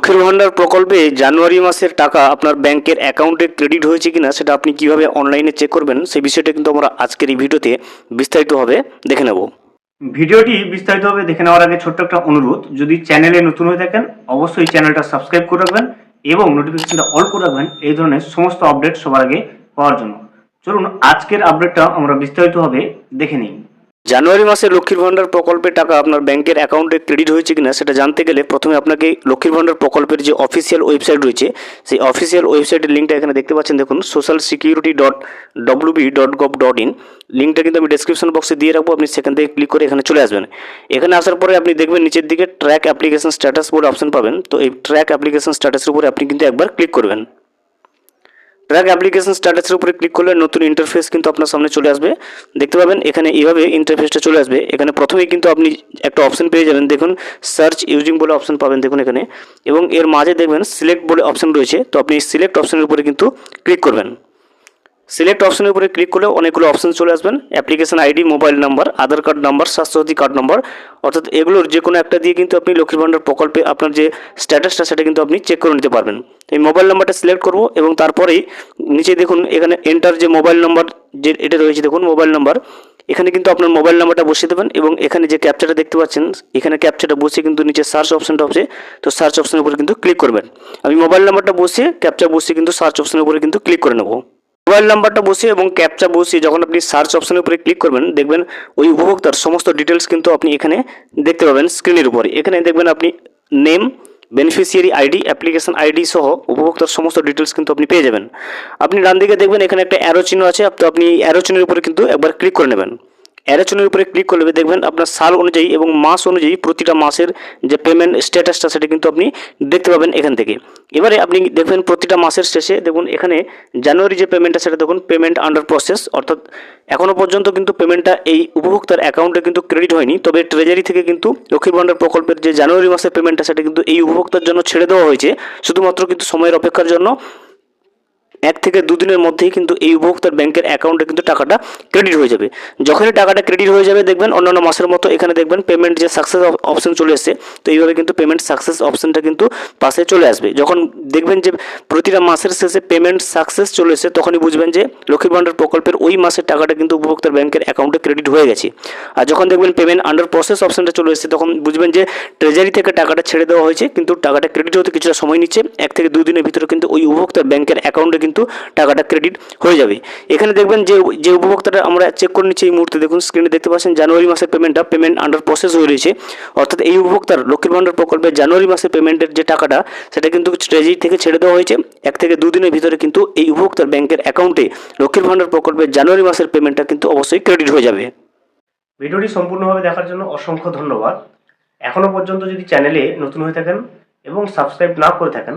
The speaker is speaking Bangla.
লক্ষ্মীর ভাণ্ডার প্রকল্পে জানুয়ারি মাসের টাকা আপনার ব্যাংকের অ্যাকাউন্টে ক্রেডিট হয়েছে কিনা সেটা আপনি কীভাবে অনলাইনে চেক করবেন সেই বিষয়টা কিন্তু আমরা আজকের এই ভিডিওতে বিস্তারিতভাবে দেখে নেব। ভিডিওটি বিস্তারিতভাবে দেখে নেওয়ার আগে ছোট্ট একটা অনুরোধ, যদি চ্যানেলে নতুন হয়ে থাকেন, অবশ্যই চ্যানেলটা সাবস্ক্রাইব করে রাখবেন এবং নোটিফিকেশনটা অল করে রাখবেন, এই ধরনের সমস্ত আপডেট সবার আগে পাওয়ার জন্য। চলুন, আজকের আপডেটটা আমরা বিস্তারিতভাবে দেখে নিই। জানুয়ারি মাসে লক্ষ্মীর ভাণ্ডার প্রকল্পের টাকা আপনার ব্যাংকের অ্যাকাউন্টে ক্রেডিট হয়েছে কিনা সেটা জানতে গেলে প্রথমে আপনাকে লক্ষ্মীর ভাণ্ডার প্রকল্পের যে অফিসিয়াল ওয়েবসাইট রয়েছে, সেই অফিসিয়াল ওয়েবসাইটের লিঙ্কটা এখানে দেখতে পাচ্ছেন। দেখুন social security dot WB dot gov dot in লিঙ্কটা কিন্তু আমি ডেসক্রিপশন বক্সে দিয়ে রাখব, আপনি সেখান থেকে ক্লিক করে এখানে চলে আসবেন। এখানে আসার পরে আপনি দেখবেন নিচের দিকে ট্র্যাক অ্যাপ্লিকেশন স্ট্যাটাস বলে অপশন পাবেন। তো এই ট্র্যাক অ্যাপ্লিকেশন স্ট্যাটাসের উপরে আপনি কিন্তু একবার ক্লিক করবেন। ট্র্যাক অ্যাপ্লিকেশন স্ট্যাটাসের উপরে ক্লিক করলে নতুন ইন্টারফেস কিন্তু আপনার সামনে চলে আসবে। দেখতে পাবেন এখানে এইভাবে ইন্টারফেসটা চলে আসবে। এখানে প্রথমেই কিন্তু আপনি একটা অপশন পেয়ে যাবেন। দেখুন সার্চ ইউজিং বলে অপশন পাবেন দেখুন এখানে। এবং এর মাঝে দেখবেন সিলেক্ট বলে অপশন রয়েছে। তো আপনি সিলেক্ট অপশনের উপরে কিন্তু ক্লিক করবেন। সিলেক্ট অপশনের উপরে ক্লিক করলে অনেকগুলো অপশন চলে আসবেন। Application ID mobile number Aadhaar card number Swasthya Sathi card number অর্থাৎ এগুলোর যে কোনো একটা দিয়ে কিন্তু আপনি লক্ষ্মীর ভাণ্ডার প্রকল্পে আপনার যে স্ট্যাটাসটা সেটা কিন্তু আপনি চেক করে নিতে পারবেন। এই মোবাইল নাম্বারটা সিলেক্ট করব এবং তারপরেই নিচে দেখুন, এখানে এন্টার যে মোবাইল নাম্বার যে এটা রয়েছে, দেখুন মোবাইল নাম্বার এখানে কিন্তু আপনার মোবাইল নাম্বারটা বসিয়ে দেবেন এবং এখানে যে ক্যাপচারটা দেখতে পাচ্ছেন, এখানে ক্যাপচারটা বসিয়ে কিন্তু নিচে সার্চ অপশনটা হবে তো সার্চ অপশনের উপরে কিন্তু ক্লিক করবেন। আমি মোবাইল নাম্বারটা বসিয়ে ক্যাপচার বসিয়ে কিন্তু সার্চ অপশনের উপরে কিন্তু ক্লিক করে নেব। মোবাইল নাম্বারটা বসিয়ে এবং ক্যাপচা বসিয়ে যখন আপনি সার্চ অপশনের উপরে ক্লিক করবেন, দেখবেন ওই উপভোক্তার সমস্ত ডিটেলস কিন্তু আপনি এখানে দেখতে পাবেন স্ক্রিনের উপরে। এখানে দেখবেন আপনি name beneficiary ID application ID সহ উপভোক্তার সমস্ত ডিটেলস কিন্তু আপনি পেয়ে যাবেন। আপনি ডান দিকে দেখবেন এখানে একটা অ্যারো চিহ্ন আছে, তো আপনি অ্যারো চিহ্নের উপরে কিন্তু একবার ক্লিক করে নেবেন। অ্যারোচনের উপরে ক্লিক করলে দেখবেন আপনার সাল অনুযায়ী এবং মাস অনুযায়ী প্রতিটা মাসের যে পেমেন্ট স্ট্যাটাসটা সেটা কিন্তু আপনি দেখতে পাবেন এখান থেকে। এবারে আপনি দেখবেন প্রতিটা মাসের শেষে দেখুন এখানে জানুয়ারি যে পেমেন্টটা সেটা দেখুন পেমেন্ট আন্ডার প্রসেস অর্থাৎ এখনও পর্যন্ত কিন্তু পেমেন্টটা এই উপভোক্তার অ্যাকাউন্টে কিন্তু ক্রেডিট হয়নি, তবে ট্রেজারি থেকে কিন্তু লক্ষ্মীর ভাণ্ডার প্রকল্পের যে জানুয়ারি মাসের পেমেন্টটা সেটা কিন্তু এই উপভোক্তার জন্য ছেড়ে দেওয়া হয়েছে, শুধুমাত্র কিন্তু সময়ের অপেক্ষার জন্য। এক থেকে দুদিনের মধ্যেই কিন্তু এই উপভোক্তার ব্যাংকের অ্যাকাউন্টে কিন্তু টাকাটা ক্রেডিট হয়ে যাবে। যখনই টাকাটা ক্রেডিট হয়ে যাবে, দেখবেন অন্যান্য মাসের মতো এখানে দেখবেন পেমেন্ট যে সাকসেস অপশন চলে এসেছে, তো এইভাবে কিন্তু পেমেন্ট সাকসেস অপশনটা কিন্তু পাশে চলে আসবে। যখন দেখবেন যে প্রতিটা মাসের শেষে পেমেন্ট সাকসেস চলে এসেছে, তখনই বুঝবেন যে লক্ষ্মীর ভাণ্ডার প্রকল্পের ওই মাসের টাকাটা কিন্তু উপভোক্তার ব্যাংকের অ্যাকাউন্টে ক্রেডিট হয়ে গেছে। আর যখন দেখবেন পেমেন্ট আন্ডার প্রসেস অপশনটা চলে এসেছে, তখন বুঝবেন যে ট্রেজারি থেকে টাকাটা ছেড়ে দেওয়া হয়েছে, কিন্তু টাকাটা ক্রেডিট হতে কিছুটা সময় নিচ্ছে। এক থেকে দুই দিনের ভিতরে কিন্তু ওই উপভোক্তার ব্যাংকের অ্যাকাউন্টে কিন্তু টাকাটা ক্রেডিট হয়ে যাবে। এখানে দেখবেন যে যে উপভোক্তাটা আমরা চেক করে নিচ্ছি এই মুহূর্তে, দেখুন স্ক্রিনে দেখতে পাচ্ছেন জানুয়ারি মাসের পেমেন্টটা পেমেন্ট আন্ডার প্রসেস হয়ে রয়েছে। অর্থাৎ এই উপভোক্তার লক্ষ্মীর ভাণ্ডার প্রকল্পে জানুয়ারি মাসের পেমেন্টের যে টাকাটা, সেটা কিন্তু ট্রেজারি থেকে ছেড়ে দেওয়া হয়েছে। এক থেকে দুদিনের ভিতরে কিন্তু এই উপভোক্তার ব্যাংকের অ্যাকাউন্টে লক্ষ্মীর ভাণ্ডার প্রকল্পের জানুয়ারি মাসের পেমেন্টটা কিন্তু অবশ্যই ক্রেডিট হয়ে যাবে। ভিডিওটি সম্পূর্ণভাবে দেখার জন্য অসংখ্য ধন্যবাদ। এখনও পর্যন্ত যদি চ্যানেলে নতুন হয়ে থাকেন এবং সাবস্ক্রাইব না করে থাকেন